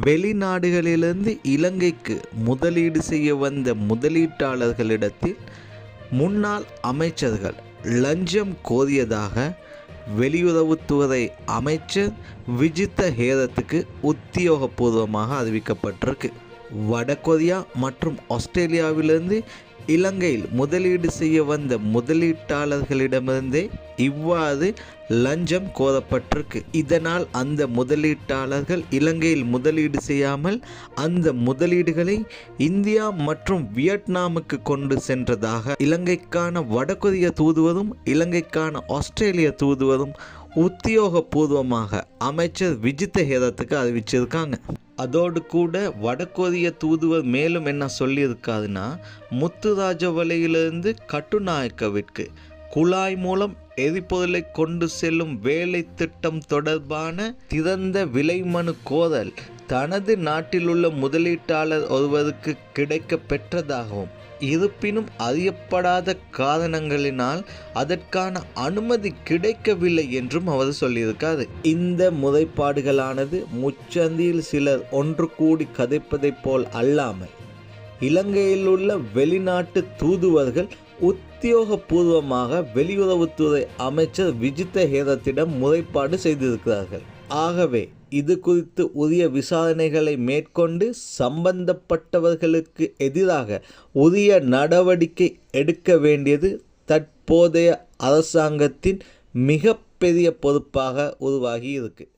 வெளிநாடுகளிலிருந்து இலங்கைக்கு முதலீடு செய்ய வந்த முதலீட்டாளர்களிடத்தில் முன்னாள் அமைச்சர்கள் லஞ்சம் கோரியதாக வெளியுறவுத்துறை அமைச்சர் விஜித்த ஹேரத்துக்கு உத்தியோகபூர்வமாக அறிவிக்கப்பட்டிருக்கு. வடகொரியா மற்றும் ஆஸ்திரேலியாவிலிருந்து இலங்கையில் முதலீடு செய்ய வந்த முதலீட்டாளர்களிடமிருந்தே இவ்வாறு லஞ்சம் கோரப்பட்டிருக்கு. இதனால் அந்த முதலீட்டாளர்கள் இலங்கையில் முதலீடு செய்யாமல் அந்த முதலீடுகளை இந்தியா மற்றும் வியட்நாமுக்கு கொண்டு சென்றதாக இலங்கைக்கான வடகொரிய தூதுவரும் இலங்கைக்கான ஆஸ்திரேலிய தூதுவரும் உத்தியோகபூர்வமாக அமைச்சர் விஜித்த ஹேரத்துக்கு அறிவிச்சிருக்காங்க. அதோடு கூட வடகொரிய தூதுவர் மேலும் என்ன சொல்லியிருக்காருன்னா முத்துராஜவலையிலிருந்து கட்டுநாயக்கவிற்கு குழாய் மூலம் எரிபொருளை கொண்டு செல்லும் வேலை திட்டம் தொடர்பான திறந்த விலைமனு கோரல் தனது நாட்டிலுள்ள முதலீட்டாளர் ஒருவருக்கு கிடைக்க பெற்றதாகவும் இருப்பினும் அறியப்படாத காரணங்களினால் அதற்கான அனுமதி கிடைக்கவில்லை என்றும் அவர் சொல்லியிருக்காரு. இந்த முறைப்பாடுகளானது முச்சந்தியில் சிலர் ஒன்று கூடி கதைப்பதைப் போல் அல்லாமல் இலங்கையில் உள்ள வெளிநாட்டு தூதுவர்கள் உத்தியோகபூர்வமாக வெளியுறவுத்துறை அமைச்சர் விஜித்த ஹேரத்திடம் முறைப்பாடு செய்திருக்கிறார்கள். ஆகவே இது குறித்து உரிய விசாரணைகளை மேற்கொண்டு சம்பந்தப்பட்டவர்களுக்கு எதிராக உரிய நடவடிக்கை எடுக்க வேண்டியது தற்போதைய அரசாங்கத்தின் மிகப்பெரிய பொறுப்பாக உருவாகி இருக்குது